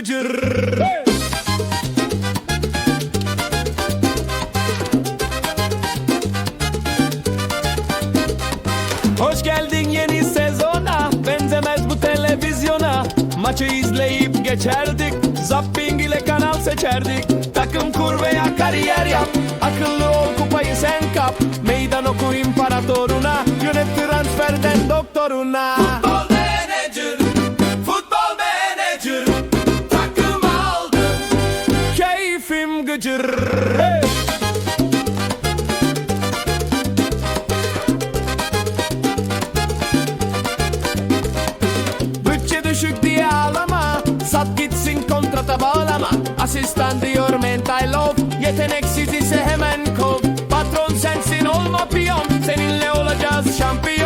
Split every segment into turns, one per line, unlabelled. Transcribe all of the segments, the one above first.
gıcır. Hey! Hoş geldin yeni sezona. Benzemez bu televizyona. Maçı izleyip geçerdik. Zapping ile kanal seçerdik. Takım kur veya kariyer yap. Akıllı ol kupayı sen kap. Meydan oku imparatoruna. Yönet transferden doktoruna. Gıcır hey! Bütçe düşük diye ağlama. Sat gitsin kontrata bağlama. Asistan diyor mental low Yeteneksiz ise hemen kov Patron sensin olma piyon. Seninle olacağız şampiyon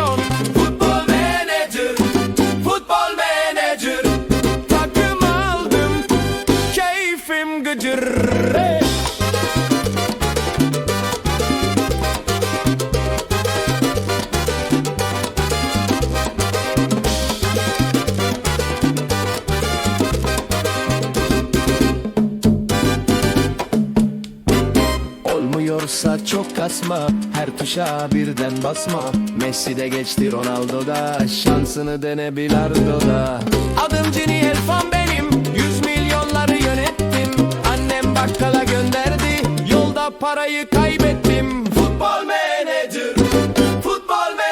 Olmuyorsa çok kasma Her tuşa birden basma. Messi de geçti Ronaldo da Şansını dene Bilardo'da Adım Cini Elfan parayı kaybettim. Futbol menajer Futbol menajer.